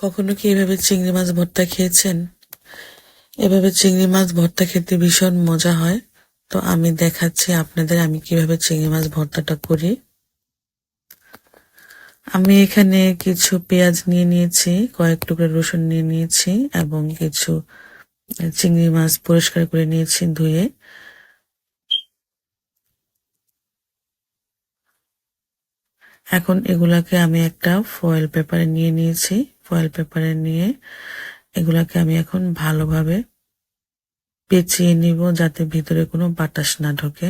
কখনো কি এভাবে চিংড়ি মাছ ভর্তা খেয়েছেন? এভাবে চিংড়ি মাছ ভর্তা খেতে ভীষণ মজা হয়। তো আমি দেখাচ্ছি আপনাদের আমি কীভাবে চিংড়ি মাছ ভর্তাটা করি। আমি এখানে কিছু পেঁয়াজ নিয়ে নিয়েছি, কয়েক টুকরো রসুন নিয়ে নিয়েছি এবং কিছু চিংড়ি মাছ পরিষ্কার করে নিয়েছি ধুয়ে। এখন এগুলাকে আমি একটা ফয়েল পেপারে নিয়ে নিয়েছি। ফয়েল পেপারে নিয়ে এগুলাকে আমি এখন ভালোভাবে পেঁচিয়ে নিব যাতে ভিতরে কোনো বাতাস না ঢোকে।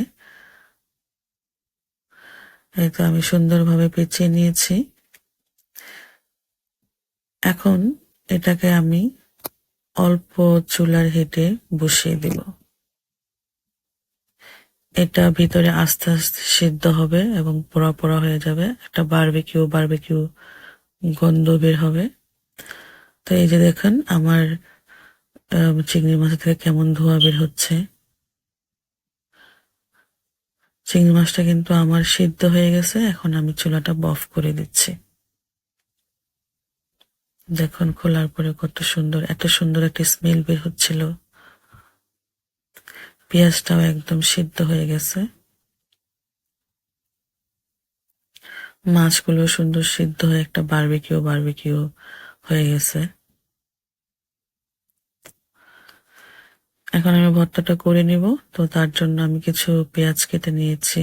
এই তো আমি সুন্দরভাবে পেঁচিয়ে নিয়েছি। এখন এটাকে আমি অল্প চুলার হেঁটে বসিয়ে দিব। এটা ভিতরে আস্তে আস্তে সিদ্ধ হবে এবং পোড়া পোড়া হয়ে যাবে। একটা বারবিকিউ বারবিকিউ গন্ধ বের হবে। তো এই যে দেখেন আমার চিংড়ি মাছ থেকে কেমন ধোয়া বের হচ্ছে। চিংড়ি মাছটা কিন্তু আমার সিদ্ধ হয়ে গেছে, এখন আমি চুলাটা বফ করে দিচ্ছি। দেখুন, খোলার পরে কত সুন্দর, এত সুন্দর একটা স্মেল বের হচ্ছিল। পেঁয়াজটাও একদম সিদ্ধ হয়ে গেছে। মাছগুলো সুন্দর সিদ্ধ হয়ে একটা বারবিকিউ বারবিকিউ গেছে। এখন আমি ভর্তাটা করে নিব। তো তার জন্য আমি কিছু পেঁয়াজ কেটে নিয়েছি,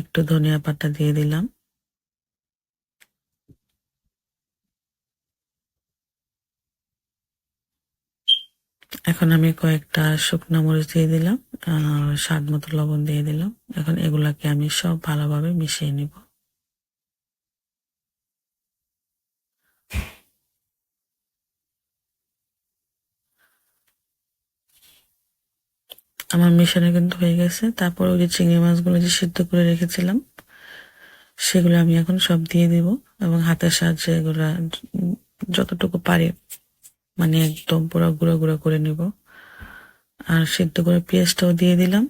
একটু ধনিয়া পাতা দিয়ে দিলাম। এখন আমি কয়েকটা শুকনো মরিচ দিয়ে দিলাম স্বাদ মতো লবণ দিয়ে দিলাম। এখন এগুলাকে আমি সব ভালোভাবে মিশিয়ে নিব। আমার মিশানো কিন্তু হয়ে গেছে। তারপর ওই যে চিংড়ি মাছগুলো যে সিদ্ধ করে রেখেছিলাম, সেগুলো আমি এখন সব দিয়ে দিব এবং হাতের সাহায্যে এগুলো যতটুকু পারি মানে একদম পুরো গুঁড়ো গুঁড়ো করে নিব। আর সিদ্ধ করে পেঁয়াজটাও দিয়ে দিলাম।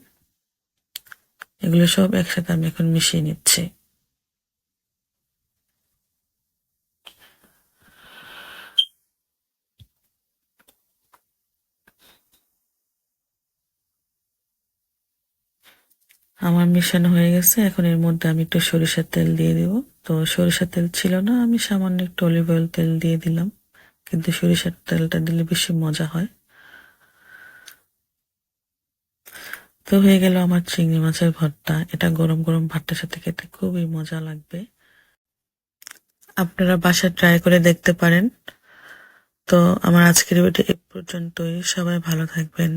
এগুলো সব একসাথে আমি এখন মিশিয়ে নিচ্ছি। আমার মিশানো হয়ে গেছে। এখন এর মধ্যে আমি একটু সরিষার তেল দিয়ে দিব। তো সরিষার তেল ছিল না, আমি সামান্য একটু অলিভ অয়েল তেল দিয়ে দিলাম। কিন্তু সরিষার তেলটা দিলে বেশি মজা হয়। তো হয়ে গেল আমার চিংড়ি মাছের ভর্তা। এটা গরম গরম ভাতটার সাথে খেতে খুবই মজা লাগবে। আপনারা বাসায় ট্রাই করে দেখতে পারেন। তো আমার আজকের ভিডিও এ পর্যন্তই। সবাই ভালো থাকবেন।